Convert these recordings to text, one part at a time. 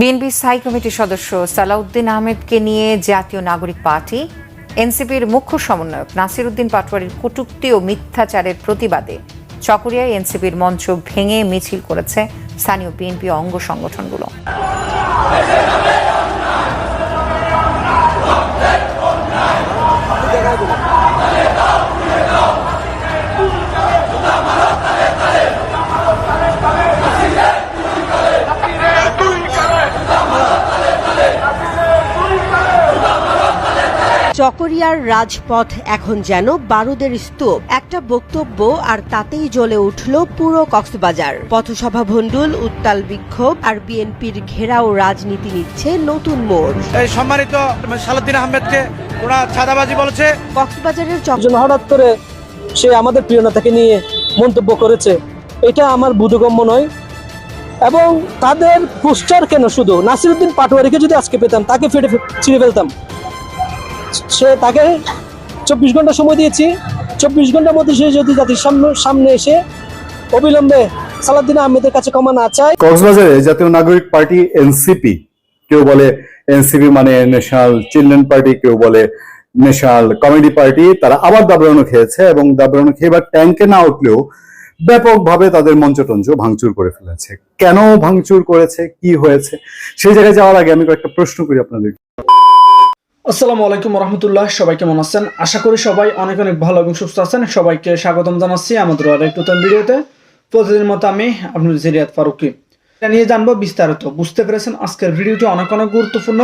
BNP স্থায়ী কমিটির সদস্য সালাউদ্দিন আহমেদকে নিয়ে জাতীয় নাগরিক পার্টি, এনসিপির মুখ্য সমন্বয়ক নাসির উদ্দিন পাটোয়ারির কটুক্তি ও মিথ্যাচারের প্রতিবাদে চকরিয়ায় এনসিপির মঞ্চ ভেঙে মিছিল করেছে স্থানীয় বিএনপি অঙ্গ সংগঠনগুলো। চকরিয়ার রাজপথ এখন যেন বারুদের স্তূপ। একটা বক্তব্য আর তাতেই জ্বলে উঠল পুরো কক্সবাজার। পথসভা ভণ্ডুল উত্তাল বিক্ষোভ আর বিএনপির ঘেরাও রাজনীতি নিচ্ছে নতুন মোড়। এই সম্মানিত সালাউদ্দিন আহমেদকে ওরা ছাদাবাজি বলেছে। কক্সবাজারের হঠাৎ করে সে আমাদের প্রিয় নেতাকে নিয়ে মন্তব্য করেছে। এটা আমার বোধগম্য নয়। এবং তাদের পোস্টার কেন শুধু? নাসিরুদ্দিন পাটোয়ারিকে যদি আজকে পেতাম তাকে ফেটে ফে- ছিঁড়ে ফেলতাম। সে তাকে চব্বিশ ঘণ্টা সময় দিয়েছি। চব্বিশ ঘণ্টার মধ্যে সে যদি জাতির সামনে সামনে এসে অবিলম্বে সালাউদ্দিন আহমেদের কাছে ক্ষমা না চায় কক্সবাজারে জাতীয় নাগরিক পার্টি এনসিপি, কেউ বলে এনসিপি মানে ন্যাশনাল চিলড্রেন পার্টি কেউ বলে ন্যাশনাল কমেডি পার্টি তারা আবার দাবরানো খেয়েছে এবং দাবরানো খেয়ে এবার ট্যাঙ্কে না উঠলেও ব্যাপকভাবে তাদের মঞ্চটঞ্চ ভাঙচুর করে ফেলেছে। কেন ভাঙচুর করেছে? কি হয়েছে? সেই জায়গায় যাওয়ার আগে আমি কয়েকটা প্রশ্ন করি আপনাদের। আসসালামু আলাইকুম রহমতুল্লাহ, সবাই কেমন আছেন? আশা করি সবাই অনেক অনেক ভালো এবং সুস্থ আছেন। সবাইকে স্বাগতম জানাচ্ছি আমাদের আরেক নতুন ভিডিওতে। প্রতিদিনের মতো আমি আপনার জিরিয়াত ফারুকি এটা নিয়ে জানব বিস্তারিত। বুঝতে পেরেছেন, আজকের ভিডিওটি অনেক অনেক গুরুত্বপূর্ণ।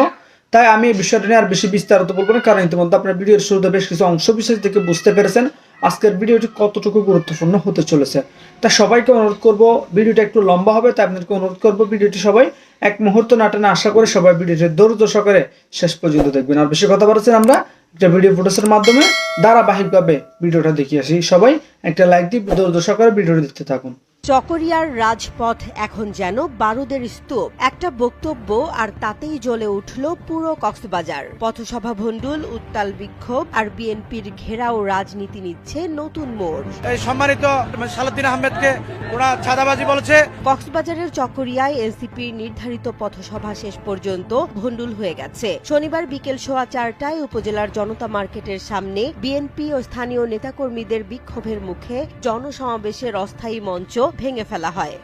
তাই আমি এই বিষয়টা নিয়ে আর বেশি বিস্তারিত বলব না, কারণ ইতিমধ্যে আপনার ভিডিওর শুরুতে বেশ কিছু অংশ বিশেষ থেকে বুঝতে পেরেছেন আজকের ভিডিওটি কতটুকু গুরুত্বপূর্ণ হতে চলেছে। তা সবাইকে অনুরোধ করব, ভিডিওটা একটু লম্বা হবে, তাই আপনাদেরকে অনুরোধ করব, ভিডিওটি সবাই এক মুহূর্ত নাটানে আশা করে সবাই ভিডিওটি দ্রুত সকালে শেষ পর্যন্ত দেখবেন। আর বেশি কথা বলেছেন আমরা, একটা ভিডিও ফুটেজের মাধ্যমে ধারাবাহিকভাবে ভিডিওটা দেখিয়ে আসি। সবাই একটা লাইক দিয়ে দ্রুত সকালে ভিডিওটি দেখতে থাকুন। চকরিয়ার রাজপথ এখন যেন বারুদের স্তূপ। একটা বক্তব্য আর তাতেই জ্বলে উঠল পুরো কক্সবাজার। পথসভা ভণ্ডুল উত্তাল বিক্ষোভ আর বিএনপির ঘেরাও রাজনীতি নিচ্ছে নতুন মোড়। সম্মানিত আহমেদকে ওরা ছাদাবাজি বলেছে। কক্সবাজারের চকরিয়ায় এনসিপির নির্ধারিত পথসভা শেষ পর্যন্ত ভণ্ডুল হয়ে গেছে। শনিবার বিকেল সোয়া চারটায় উপজেলার জনতা মার্কেটের সামনে বিএনপি ও স্থানীয় নেতাকর্মীদের বিক্ষোভের মুখে জনসমাবেশের অস্থায়ী মঞ্চ ভেঙে ফেলা হয়।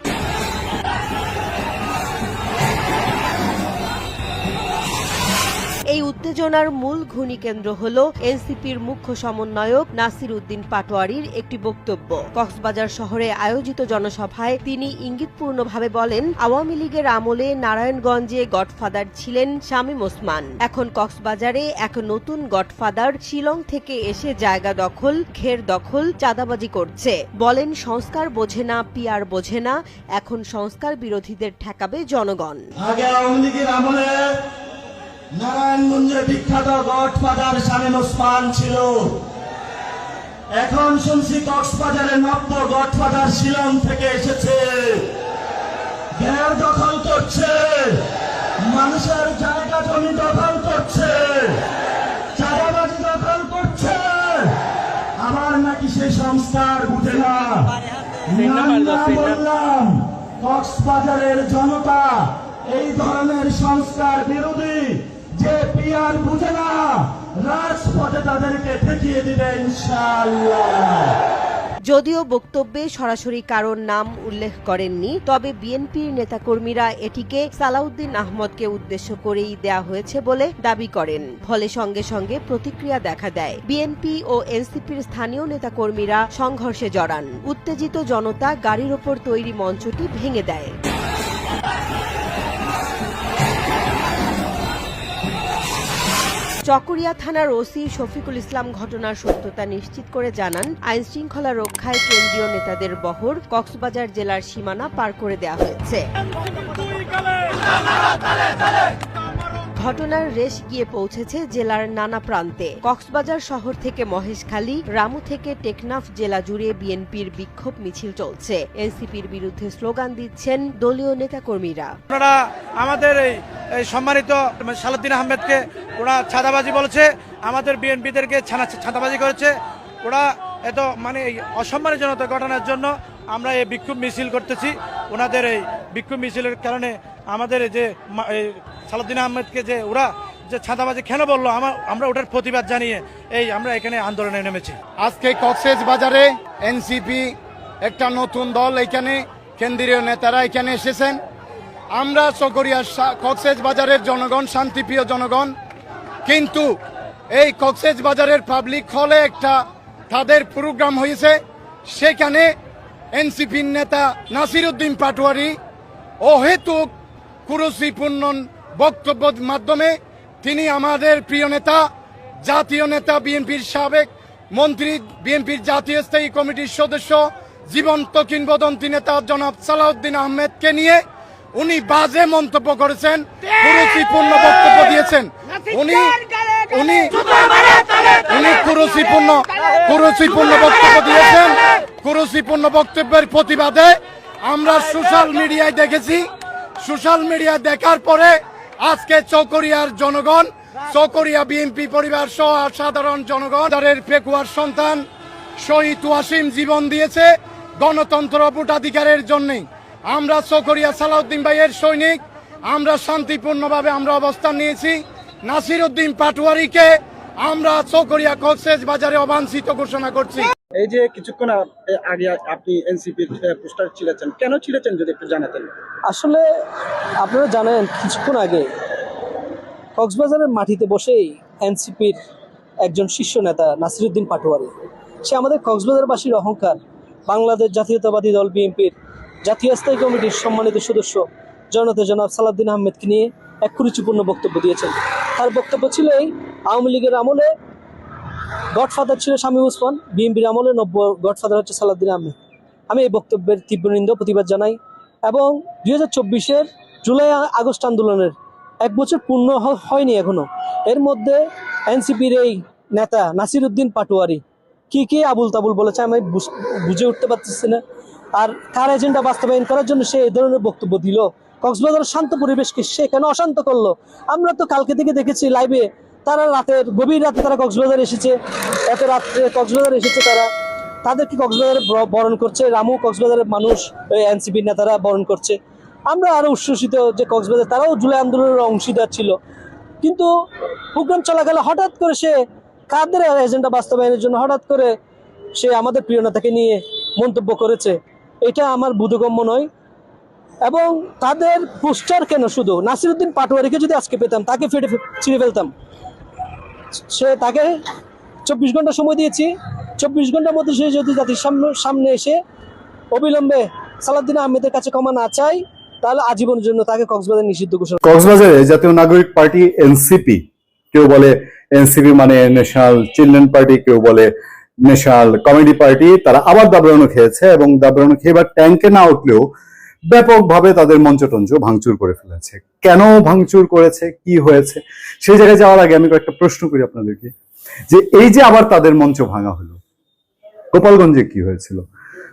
এই উত্তেজনার মূল ঘূর্ণিকেন্দ্র হল এনসিপির মুখ্য সমন্বয়ক নাসির উদ্দিন পাটোয়ারির একটি বক্তব্য। কক্সবাজার শহরে আয়োজিত জনসভায় তিনি ইঙ্গিতপূর্ণভাবে বলেন, আওয়ামী লীগের আমলে নারায়ণগঞ্জে গডফাদার ছিলেন শামীম ওসমান। এখন কক্সবাজারে এক নতুন গডফাদার শিলং থেকে এসে জায়গা দখল, ঘের দখল, চাঁদাবাজি করছে। বলেন, সংস্কার বোঝে না পিয়ার বোঝে না, এখন সংস্কার বিরোধীদের ঠেকাবে জনগণ। আগে আওয়ামী লীগের আমলে নারায়ণগঞ্জে বিখ্যাত গডফাদার শামীম ওসমান ছিল। এখন শুনছি নব্য গডফাদার শিলং থেকে এসেছে। ঘের দখল করছে। মানুষের জায়গা জমি দখল করছে। চাঁদাবাজি দখল করছে। আবার নাকি সেই সংস্কার নাম না বললাম, কক্সবাজারের জনতা এই ধরনের সংস্কার বিরোধী যে পিয়ার বুঝে না, রাজপথে তাদেরকে ঠেকিয়ে দিবে যদিও বক্তব্যে সরাসরি কারোর নাম উল্লেখ করেননি, তবে বিএনপির নেতাকর্মীরা এটিকে সালাউদ্দিন আহমদকে উদ্দেশ্য করেই দেয়া হয়েছে বলে দাবি করেন। ফলে সঙ্গে সঙ্গে প্রতিক্রিয়া দেখা দেয়। বিএনপি ও এনসিপির স্থানীয় নেতাকর্মীরা সংঘর্ষে জড়ান। উত্তেজিত জনতা গাড়ির ওপর তৈরি মঞ্চটি ভেঙে দেয়। চকরিয়া থানার ওসি শফিকুল ইসলাম ঘটনার সত্যতা নিশ্চিত করে জানান আইন শৃঙ্খলা রক্ষায় কেন্দ্রীয় নেতাদের বহর কক্সবাজার জেলার সীমানা পার করে দেয়া হয়েছে। ঘটনার রেশ গিয়ে পৌঁছেছে জেলার নানা প্রান্তে। কক্সবাজার শহর থেকে মহেশখালী, রামু থেকে টেকনাফ জেলা জুড়ে বিএনপির বিক্ষোভ মিছিল চলছে। এনসিপির বিরুদ্ধে স্লোগান দিচ্ছেন দলীয় নেতাকর্মীরা। ওনারা আমাদের এই সম্মানিত সালাউদ্দিন আহমেদকে, ওরা ছাদাবাজি বলেছে, আমাদের বিএনপিদেরকে ছাদাবাজি করেছে। ওরা এত মানে অসম্মানজনক ঘটনার জন্য আমরা এই বিক্ষোভ মিছিল করতেছি। ওনাদের এই বিক্ষোভ মিছিলের কারণে আমাদের যে সালাউদ্দিন আহমেদকে যে ওরা যে ছাঁদাবাজি কেন বলল? আমার আমরা ওটার প্রতিবাদ জানিয়ে এই আমরা এখানে আন্দোলনে নেমেছি। আজকে কক্সেস বাজারে এনসিপি একটা নতুন দল এখানে, কেন্দ্রীয় নেতারা এখানে এসেছেন। আমরা চকরিয়া কক্সেস বাজারের জনগণ, শান্তিপ্রিয় জনগণ, কিন্তু এই কক্সেস বাজারের পাবলিক হলে একটা তাদের প্রোগ্রাম হয়েছে। সেখানে এনসিপির নেতা নাসির উদ্দিন পাটোয়ারি অহেতুক কুরুচিপূর্ণ বক্তব্যের মাধ্যমে তিনি আমাদের প্রিয় নেতা, জাতীয় নেতা বিএনপির সাবেক মন্ত্রী, বিএনপির জাতীয় স্থায়ী কমিটির সদস্য, জীবন্ত কিংবদন্তি নেতা জনাব সালাউদ্দিন আহমেদকে নিয়ে উনি বাজে মন্তব্য করেছেন, কুরুচিপূর্ণ বক্তব্য দিয়েছেন। উনি উনি উনি কুরুচিপূর্ণ কুরুচিপূর্ণ বক্তব্য দিয়েছেন। কুরুচিপূর্ণ বক্তব্যের প্রতিবাদে আমরা সোশ্যাল মিডিয়ায় দেখেছি। সোশ্যাল মিডিয়ায় দেখার পরে আজকে চকরিয়ার জনগণ, চকরিয়া বিএনপি পরিবার সহ সাধারণ জনগণ তাদের পেকুয়ার সন্তান শহীদ ওয়াসিম জীবন দিয়েছে গণতন্ত্র ভোটাধিকারের জন্য আমরা চকরিয়া সালাউদ্দিন ভাইয়ের সৈনিক, আমরা শান্তিপূর্ণভাবে আমরা অবস্থান নিয়েছি। নাসির উদ্দিন পাটোয়ারিকে আমরা চকরিয়া কক্সেস বাজারে অবাঞ্ছিত ঘোষণা করছি। এই যে কিছুক্ষণ আগে আপনি এনসিপির পোস্টার ছিলেছেন, কেন ছিলেছেন যদি একটু জানাতেন? আসলে আপনারা জানেন, কিছুক্ষণ আগে কক্সবাজারের মাটিতে বসেই এনসিপির একজন শীর্ষ নেতা নাসিরুদ্দিন পাটোয়ারি, সে আমাদের কক্সবাজারবাসীর অহংকার, বাংলাদেশ জাতীয়তাবাদী দল বিএনপির জাতীয় স্থায়ী কমিটির সম্মানিত সদস্য জনতা জনাব সালাদ্দিন আহমেদকে নিয়ে এক কুরুচিপূর্ণ বক্তব্য দিয়েছেন। তার বক্তব্য ছিল এই, আওয়ামী লীগের আমলে গডফাদার ছিল শামীম উসমান বিএনপির আমলে নব্য গডফাদার হচ্ছে সালাদ্দিন আহমেদ। আমি এই বক্তব্যের তীব্র নিন্দা প্রতিবাদ জানাই এবং দুই হাজার চব্বিশের জুলাই আগস্ট আন্দোলনের এক বছর পূর্ণ হয়নি এখনও। এর মধ্যে এনসিপির এই নেতা নাসির উদ্দিন পাটোয়ারি কি কি আবুল তাবুল বলেছে আমি বুঝ- বুঝে উঠতে পারতেছি না। আর তার এজেন্ডা বাস্তবায়ন করার জন্য সে এই ধরনের বক্তব্য দিল? কক্সবাজার শান্ত পরিবেশকে সে কেন অশান্ত করল? আমরা তো কালকে থেকে দেখেছি লাইভে তারা রাতের, গভীর রাতে তারা কক্সবাজার এসেছে, এত রাত্রে কক্সবাজার এসেছে তারা। তাদেরকে কক্সবাজারে বরণ করছে? রামু কক্সবাজারের মানুষ, ওই এনসিপির নেতারা বরণ করছে। আমরা আরও উচ্ছ্বসিত যে কক্সবাজার, তারাও জুলাই আন্দোলনের অংশীদার ছিল। কিন্তু প্রোগ্রাম চলাকালে হঠাৎ করে সে কাদের এজেন্ডা বাস্তবায়নের জন্য হঠাৎ করে সে আমাদের প্রিয় নেতাকে নিয়ে মন্তব্য করেছে? এটা আমার বোধগম্য নয়। এবং তাদের পোস্টার কেন শুধু? নাসিরুদ্দিন পাটোয়ারিকে যদি আজকে পেতাম, তাকে ফেটে ছিঁড়ে ফেলতাম। সে তাকে চব্বিশ ঘণ্টা সময় দিয়েছি। চব্বিশ ঘণ্টার মধ্যে সে যদি জাতির সামনে সামনে এসে অবিলম্বে সালাদ্দিন আহমেদের কাছে ক্ষমা না চাই তাহলে আজীবনের জন্য তাকে কক্সবাজার নিষিদ্ধ ঘোষণা কক্সবাজারে জাতীয় নাগরিক পার্টি এনসিপি কেউ বলে এনসিপি মানে ন্যাশনাল চিলড্রেন পার্টি কেউ বলে ন্যাশনাল কমেডি পার্টি তারা আবার দাবরানো খেয়েছে এবং দাবরানো খেয়ে এবার ট্যাঙ্কে না উঠলেও ব্যাপকভাবে তাদের মঞ্চটঞ্চ ভাঙচুর করে ফেলেছে। কেন ভাঙচুর করেছে? কি হয়েছে? সেই জায়গায় যাওয়ার আগে আমি কয়েকটা প্রশ্ন করি আপনাদেরকে। যে এই যে আবার তাদের মঞ্চ ভাঙা হলো, গোপালগঞ্জে কি হয়েছিল?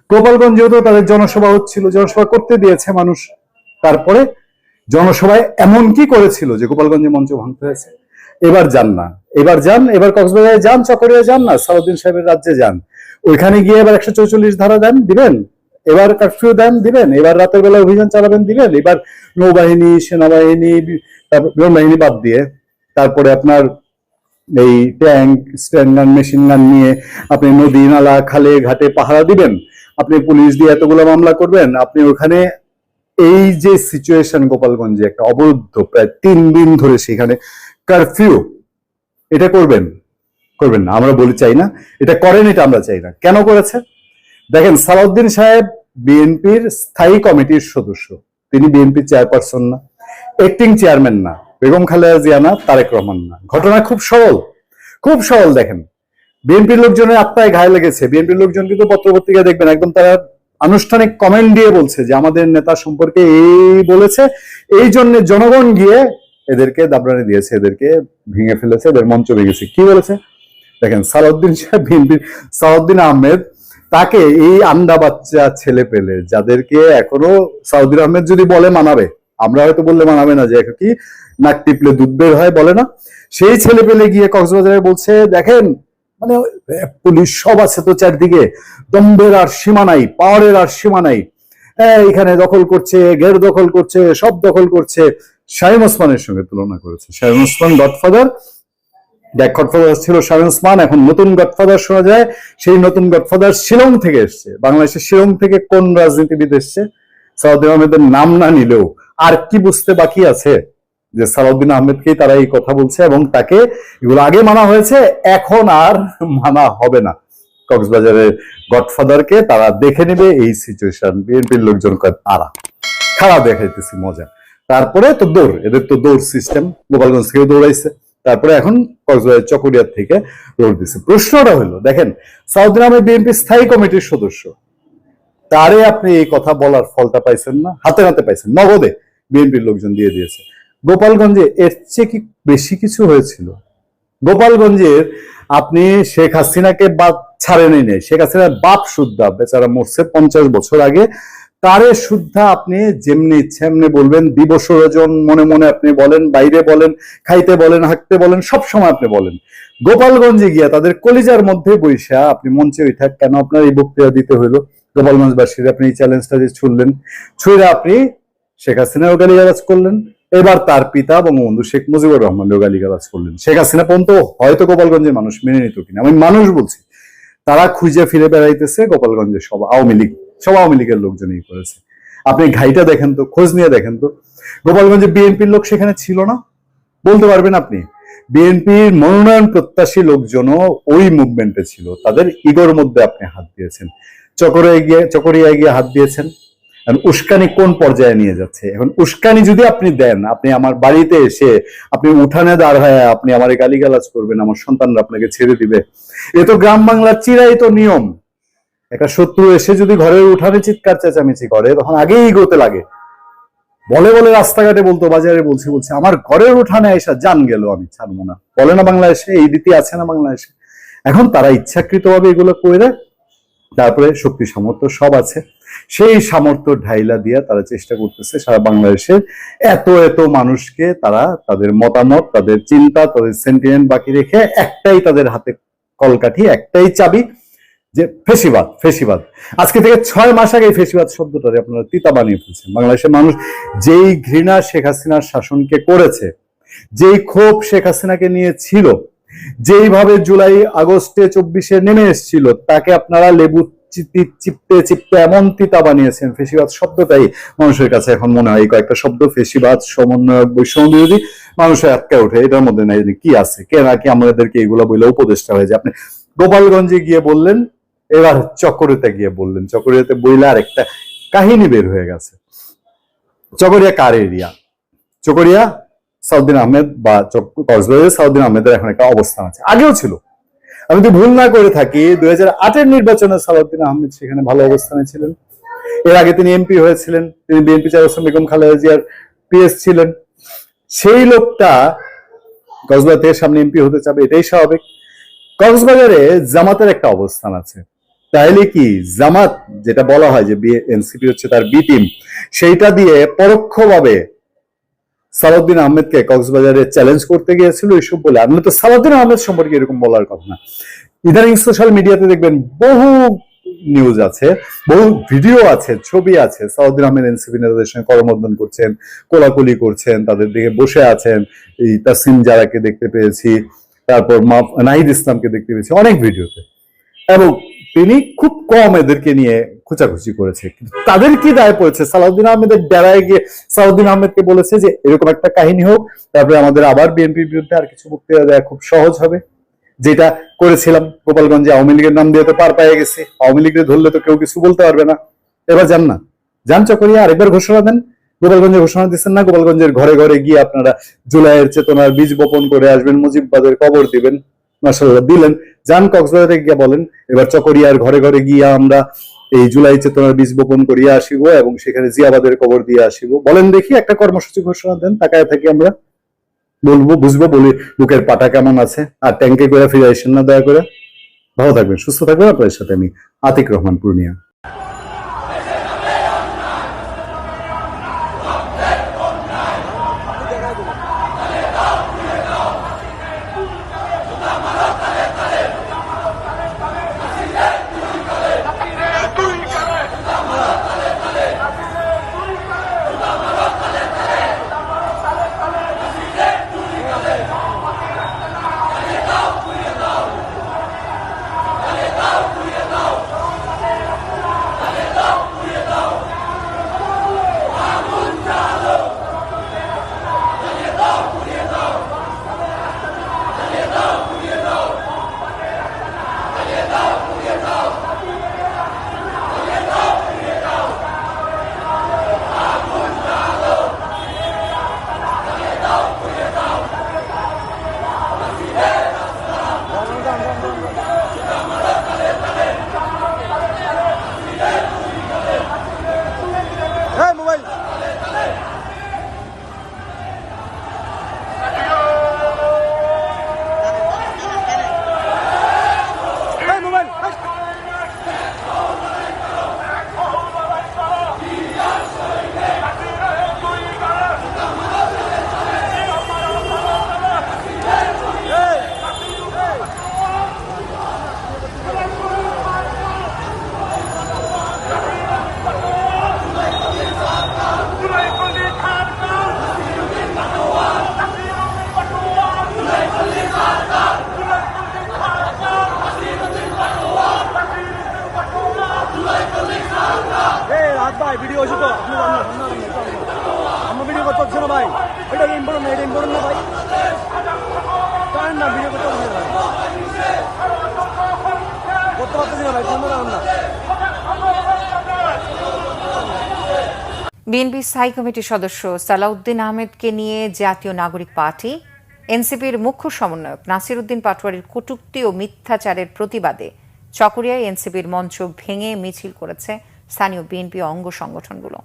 গোপালগঞ্জেও তো তাদের জনসভা হচ্ছিল, জনসভা করতে দিয়েছে মানুষ। তারপরে জনসভায় এমন কি করেছিল যে গোপালগঞ্জে মঞ্চ ভাঙতে হয়েছে? এবার যান না। এবার যান, এবার কক্সবাজারে যান চকরিয়া যান না, সালাউদ্দিন সাহেবের রাজ্যে যান। ওইখানে গিয়ে এবার একশো চৌচল্লিশ ধারা দেন, দিবেন? এবার কারফিউ দেন, দিবেন। এবার রাতের বেলা অভিযান চালাবেন, দিবেন। এবার নৌবাহিনী, সেনাবাহিনী, তারপর বাহিনী বাদ দিয়ে তারপরে আপনার এই ট্যাঙ্ক, স্ট্যান্ড মেশিন গান নিয়ে আপনি নদী, নালা, খালে, ঘাটে পাহারা দিবেন। আপনি পুলিশ দিয়ে এতগুলো মামলা করবেন, আপনি ওখানে এই যে সিচুয়েশন গোপালগঞ্জে একটা অবরুদ্ধ, প্রায় তিন দিন ধরে সেখানে কারফিউ, এটা করবেন? করবেন না, আমরা বলি চাই না। এটা করেন, এটা আমরা চাই না। কেন করেছে? দেখেন, সালাউদ্দিন সাহেব বিএনপির স্থায়ী কমিটির সদস্য। তিনি বিএনপির চেয়ারপারসন না অ্যাক্টিং চেয়ারম্যান না, বেগম খালেদা জিয়া না, তারেক রহমান না। ঘটনা খুব সরল খুব সরল দেখেন। বিএনপির লোকজনের আত্মায় ঘায়ে লেগেছে। বিএনপির লোকজন কিন্তু পত্রপত্রিকা দেখবেন, একদম তারা আনুষ্ঠানিক কমেন্ট দিয়ে বলছে যে, আমাদের নেতা সম্পর্কে এই বলেছে, এই জন্য জনগণ গিয়ে এদেরকে দাবরানি দিয়েছে, এদেরকে ভেঙে ফেলেছে, এদের মঞ্চ ভেঙেছে। কি বলেছে? দেখেন, সালাউদ্দিন সাহেব বিএনপির, সালাউদ্দিন আহমেদ তাকে এই আন্ডা বাচ্চা ছেলে পেলে যাদেরকে এখনও সাউদ্দিন আহমেদ যদি বলে মানাবে আমরা হয়তো বললে মানাবে না যে কি নাক টিপলে দুধ বের হয় বলে না। সেই ছেলে পেলে গিয়ে কক্সবাজারে বলছে দেখেন মানে পুলিশ সব আছে তো চারদিকে দম্ভের আর সীমা নাই পাওয়ারের আর সীমা নাই। হ্যাঁ, এখানে দখল করছে গের দখল করছে সব দখল করছে। শাহিন ওসমানের সঙ্গে তুলনা করেছে। শাহিন ওসমান গডফাদার দেখ গডফাদার ছিল শাহিন ওসমান এখন নতুন গডফাদার শোনা যায়। সেই নতুন গডফাদার শিলং থেকে এসছে। বাংলাদেশের শিলং থেকে কোন রাজনীতিবিদ এসছে? সাউদ্দিন আহমেদের নাম না নিলেও আর কি বুঝতে বাকি আছে? যে সালাউদ্দিন আহমেদকেই তারা এই কথা বলছে এবং তাকে এগুলো আগে মানা হয়েছে, এখন আর মানা হবে না। কক্সবাজারের গডফাদারকে তারা দেখে নেবে এই সিচুয়েশন বিএনপির লোকজন তারা খারাপ দেখাইতেছি, মজা। তারপরে তো দৌড়, এদের তো দৌড় সিস্টেম গোপালগঞ্জ থেকে দৌড়াইছে। তারপরে এখন কক্সবাজার চকরিয়ার থেকে দৌড় দিচ্ছে। প্রশ্নটা হলো, দেখেন সাউদ্দিন আহমেদ বিএনপি স্থায়ী কমিটির সদস্য, তারে আপনি এই কথা বলার ফলটা পাইছেন না? হাতে হাতে পাইছেন, নগদে বিএনপির লোকজন দিয়ে দিয়েছে। গোপালগঞ্জে এর চেয়ে কি বেশি কিছু হয়েছিল? গোপালগঞ্জের আপনি শেখ হাসিনাকে বাদ ছাড়েনই নেই। শেখ হাসিনার বাপ শুদ্ধা বেচারা মরছে পঞ্চাশ বছর আগে। তারে শুদ্ধা আপনি যেমনি ইচ্ছে এমনি বলবেন, দিবস রজন মনে মনে আপনি বলেন, বাইরে বলেন, খাইতে বলেন হাঁকতে বলেন, সব সময় আপনি বলেন। গোপালগঞ্জে গিয়া তাদের কলিজার মধ্যে বৈশা আপনি মঞ্চে ওইটা কেন আপনার এই বক্তৃতা দিতে হইল? গোপালগঞ্জবাসীর আপনি এই চ্যালেঞ্জটা যে ছুড়লেন ছুঁড়ে আপনি শেখ হাসিনাও গালিগালাজ করলেন। এবার তার পিতা বঙ্গবন্ধু শেখ মুজিবুর রহমানও গালিগালাজ করলেন। শেখ হাসিনা পর্যন্ত হয়তো গোপালগঞ্জের মানুষ মেনে নিত কিনা, আমি মানুষ বলছি। তারা খুঁজে ফিরে বেড়াইতেছে গোপালগঞ্জের সব আওয়ামী লীগ। সব আওয়ামী লীগের লোকজনই করেছে। আপনি ঘাইটা দেখেন তো, খোঁজ নিয়ে দেখেন তো। গোপালগঞ্জে বিএনপির লোক সেখানে ছিল না? বলতে পারবেন আপনি। বিএনপির মনোনয়ন প্রত্যাশী লোকজনও ওই মুভমেন্টে ছিল। তাদের ইগোর মধ্যে আপনি হাত দিয়েছেন। চকরে গিয়ে, চকরিয়ায় গিয়ে হাত দিয়েছেন। এখন উস্কানি কোন পর্যায়ে নিয়ে যাচ্ছে? এখন উস্কানি যদি আপনি দেন, আপনি আমার বাড়িতে এসে, আপনি উঠানে দাঁড় হয়ে, আপনি আমার গালিগালাজ করবেন, আমার সন্তানরা আপনাকে ছেড়ে দিবে। এ তো গ্রাম বাংলার চিরাই তো নিয়ম। একটা শত্রু এসে যদি ঘরের উঠানে চিৎকার চেঁচামেচি করে, তখন আগেই গোতে লাগে। বলে বলে রাস্তাঘাটে বলতো, বাজারে বলছি বলছি, আমার ঘরের উঠানে এসা জান গেল আমি, ছাড়বো না। বলে না বাংলাদেশে, এই রীতি আছে না বাংলাদেশে? এখন তারা ইচ্ছাকৃতভাবে এগুলো করে তারপরে শক্তি সামর্থ্য সব আছে। সেই সামর্থ্য ঢাইলা দিয়া তারা চেষ্টা করতেছে সারা বাংলাদেশের এত এত মানুষকে তারা তাদের মতামত, তাদের চিন্তা, তাদের সেন্টিমেন্ট বাকি রেখে একটাই তাদের হাতে কলকাঠি, একটাই চাবি যে ফেসিবাদ ফেসিবাদ। আজকে থেকে ছয় মাস আগে ফেসিবাদ শব্দটারে আপনারা তিতা বানিয়ে ফেলছেন। বাংলাদেশের মানুষ যেই ঘৃণা শেখ হাসিনার শাসনকে করেছে, যেই ক্ষোভ শেখ হাসিনাকে নিয়ে ছিল, যেইভাবে জুলাই আগস্টে চব্বিশে নেমে এসেছিল, তাকে আপনারা লেবু চিপি- চিপতে চিপতে এমন তিতা বানিয়েছেন। ফেসিবাদ শব্দটাই মানুষের কাছে এখন মনে হয় কয়েকটা শব্দ, ফেসিবাদ, সমন্বয়ক, বৈষম্য বিরোধী মানুষের আটকে ওঠে। এটার মধ্যে নাই কি আছে, কে নাকি আমাদেরকে এগুলো বলে উপদেষ্টা হয়ে যায় আপনি গোপালগঞ্জে গিয়ে বললেন এবার চকরিতে গিয়ে বললেন, চকরিয়াতে বইলে আর একটা কাহিনী বের হয়ে গেছে। চকরিয়া কার এরিয়া চকরিয়া সাউদ্দিন আহমেদ বা চক- কক্সবাজারে সাউদ্দিন আহমেদের এখন একটা অবস্থান আছে। আগেও ছিল। আমি যদি ভুল না করে থাকি, দুই হাজার আটের নির্বাচনে সালাউদ্দিন আহমেদ সেখানে ভালো অবস্থানে ছিলেন। এর আগে তিনি এমপি হয়েছিলেন, তিনি বিএনপি চেয়ারপারসন বেগম খালেদা জিয়ার পিএস ছিলেন। সেই লোকটা কক্সবাজার থেকে সামনে এমপি হতে চাবে, এটাই স্বাভাবিক। কক্সবাজারে জামাতের একটা অবস্থান আছে। তাইলে কি জামাত, যেটা বলা হয় যে এনসিপি হচ্ছে তার বি টিম, সেইটা দিয়ে পরোক্ষভাবে সালাউদ্দিন আহমেদকে কক্সবাজারে চ্যালেঞ্জ করতে গিয়েছিল এসব বলে। আমি তো সালাউদ্দিন আহমেদ সম্পর্কে এরকম বলার কথা না। ইদানিং সোশ্যাল মিডিয়াতে দেখবেন বহু নিউজ আছে, বহু ভিডিও আছে, ছবি আছে। সালাউদ্দিন আহমেদ এনসিপি নেতাদের সঙ্গে করমর্দন করছেন, কোলাকুলি করছেন, তাদের দিকে বসে আছেন। এই তাসিম জারাকে দেখতে পেয়েছি, তারপর নাহিদ ইসলামকে দেখতে পেয়েছি, অনেক ভিডিওতে এবং তিনি খুব কম এদেরকে নিয়ে খোঁচাখুচি করেছে। তাদের কি দায় পড়েছে? সালাউদ্দিন আহমেদের ডেরায় গিয়ে সালাউদ্দিন আহমেদকে বলেছে যে, এরকম একটা কাহিনী হোক, তারপরে আমাদের আবার বিএনপির বিরুদ্ধে আর কিছু বক্তৃতা দেওয়া খুব সহজ হবে। যেটা করেছিলাম, গোপালগঞ্জে আওয়ামী লীগের নাম দিয়ে তো পার পেয়ে গেছে। আওয়ামী লীগের ধরলে তো কেউ কিছু বলতে পারবে না। এবার যান না। যান চকরিয়া, আরেকবার ঘোষণা দেন। গোপালগঞ্জে ঘোষণা দিচ্ছেন না, গোপালগঞ্জের ঘরে ঘরে গিয়ে আপনারা জুলাইয়ের চেতনার বীজ বপন করে আসবেন, মুজিববাদের কবর দিবেন। মাসাল্লাহ দিলেন। যান কক্সবাজারে গিয়ে বলেন, এবার চকরিয়ার ঘরে ঘরে গিয়া আমরা এই জুলাই চেতনার বীজ বপন করিয়া আসিব এবং সেখানে জিয়াবাদের কবর দিয়ে আসিব। বলেন দেখি, একটা কর্মসূচি ঘোষণা দেন, তাকায় থাকি আমরা বলব, বুঝব, বলি, লোকের পাটা কেমন আছে? আর ট্যাঙ্কে করে ফিরে আসেন না, দয়া করে। ভালো থাকবেন, সুস্থ থাকবেন। আপনাদের সাথে আমি আতিক রহমান পূর্ণিয়া। ভাই ভিডিও হয়েছে তো। আপনি ভিডিও করতে হচ্ছে না ভাই। এটা না এটা না ভাই? না ভিডিও করতে হচ্ছে করতে না ভাই বিএনপি স্থায়ী কমিটির সদস্য সালাউদ্দিন আহমেদকে নিয়ে জাতীয় নাগরিক পার্টি, এনসিপির মুখ্য সমন্বয়ক নাসির উদ্দিন পাটোয়ারির কটুক্তি ও মিথ্যাচারের প্রতিবাদে চকরিয়ায় এনসিপির মঞ্চ ভেঙে মিছিল করেছে স্থানীয় বিএনপি অঙ্গ সংগঠনগুলো।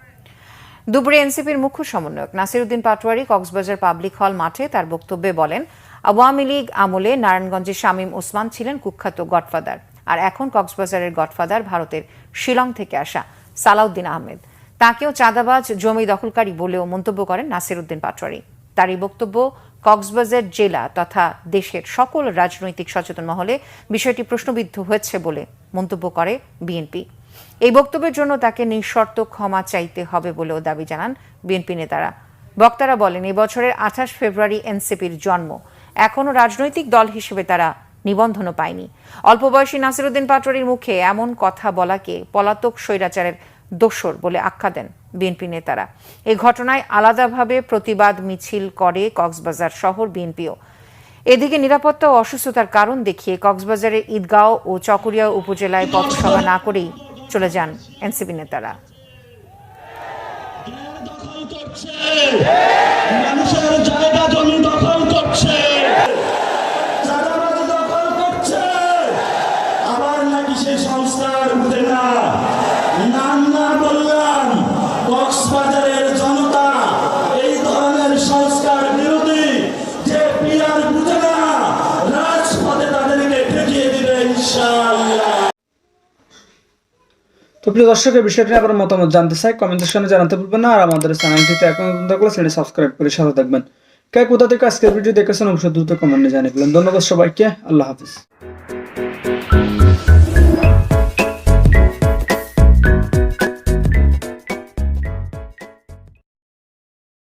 দুপুরে এনসিপির মুখ্য সমন্বয়ক নাসির উদ্দিন পাটোয়ারি কক্সবাজার পাবলিক হল মাঠে তার বক্তব্যে বলেন, আওয়ামী লীগ আমলে নারায়ণগঞ্জে শামীম ওসমান ছিলেন কুখ্যাত গডফাদার। আর এখন কক্সবাজারের গডফাদার ভারতের শিলং থেকে আসা সালাউদ্দিন আহমেদ। তাকেও চাঁদাবাজ, জমি দখলকারী বলেও মন্তব্য করেন নাসির উদ্দিন পাটোয়ারি। তার এই বক্তব্য কক্সবাজার জেলা তথা দেশের সকল রাজনৈতিক সচেতন মহলে বিষয়টি প্রশ্নবিদ্ধ হয়েছে বলে মন্তব্য করে বিএনপি। এই বক্তব্যের জন্য তাকে নিঃশর্ত ক্ষমা চাইতে হবে বলেও দাবি জানান বিএনপি নেতারা। বক্তারা বলেন এবছরের আঠাশ ফেব্রুয়ারি এনসিপির জন্ম। এখনও রাজনৈতিক দল হিসেবে তারা নিবন্ধনও পায়নি। অল্প বয়সী নাসিরুদ্দিন পাটোয়ারির মুখে এমন কথা বলাকে পলাতক স্বৈরাচারের দোসর বলে আখ্যা দেন। বিএনপি নেতারা। এই ঘটনায় আলাদাভাবে প্রতিবাদ মিছিল করে কক্সবাজার শহর বিএনপিও। এদিকে নিরাপত্তা ও অসুস্থতার কারণ দেখিয়ে কক্সবাজারের ঈদগাঁও ও চকরিয়া উপজেলায় পথসভা না করেই চলে যান এনসিপি নেতারা। সংস্কার না নাম না বললাম কক্সবাজারের জনতা এই ধরনের সংস্কার বিরোধী যে পিয়ার বুঝে না রাজপথে তাদেরকে ঠেকিয়ে দিবে ইনশাআল্লাহ প্রিয় দর্শকের বিষয়টি আপনার মতামত জানতে চাই কমেন্ট সেকশনে জানাতে ভুলবেন না, আর আমাদের চ্যানেলটিতে এখন থাকলে চ্যানেল সাবস্ক্রাইব করে সাথে থাকবেন। কে কোথা থেকে আজকের ভিডিও দেখেছেন, অবশ্যই দ্রুত কমেন্টে জানিয়ে ফেলেন ধন্যবাদ সবাইকে, আল্লাহ হাফিজ।